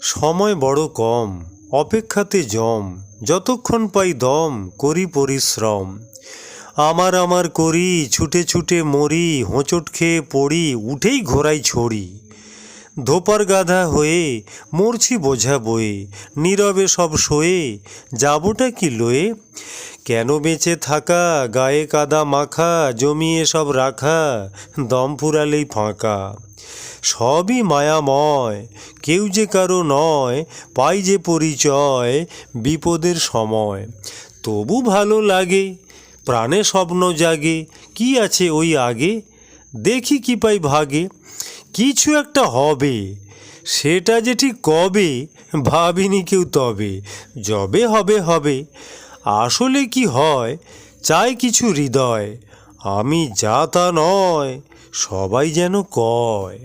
সময় বড় কম, অপেক্ষাতে জম, যতক্ষণ পাই দম করি পরিশ্রম। আমার আমার করি, ছুটে ছুটে মরি, হোঁচট খেয়ে পড়ি, উঠেই ঘোড়ায় ছড়ি। ধোপার গাধা হয়ে মরছি বোঝা বয়ে নীরবে সব শোয়ে, যাবোটা কি লয়ে? কেন বেঁচে থাকা, গায়ে কাদা মাখা, জমিয়ে সব রাখা, দম ফুরালেই ফাঁকা? সবই মায়াময়, কেউ যে কারও নয়, পাই যে পরিচয়, বিপদের সময়। তবু ভালো লাগে, প্রাণে স্বপ্ন জাগে, কি আছে ওই আগে? দেখি কি পাই ভাগে। কিছু একটা হবে। সেটা যে ঠিক কবে, ভাবিনি কেউ তবে। যবে হবে হবে। আসলে কি হয়, চাই কিছু হৃদয়। আমি যা তা নয়, সবাই যেন কয়।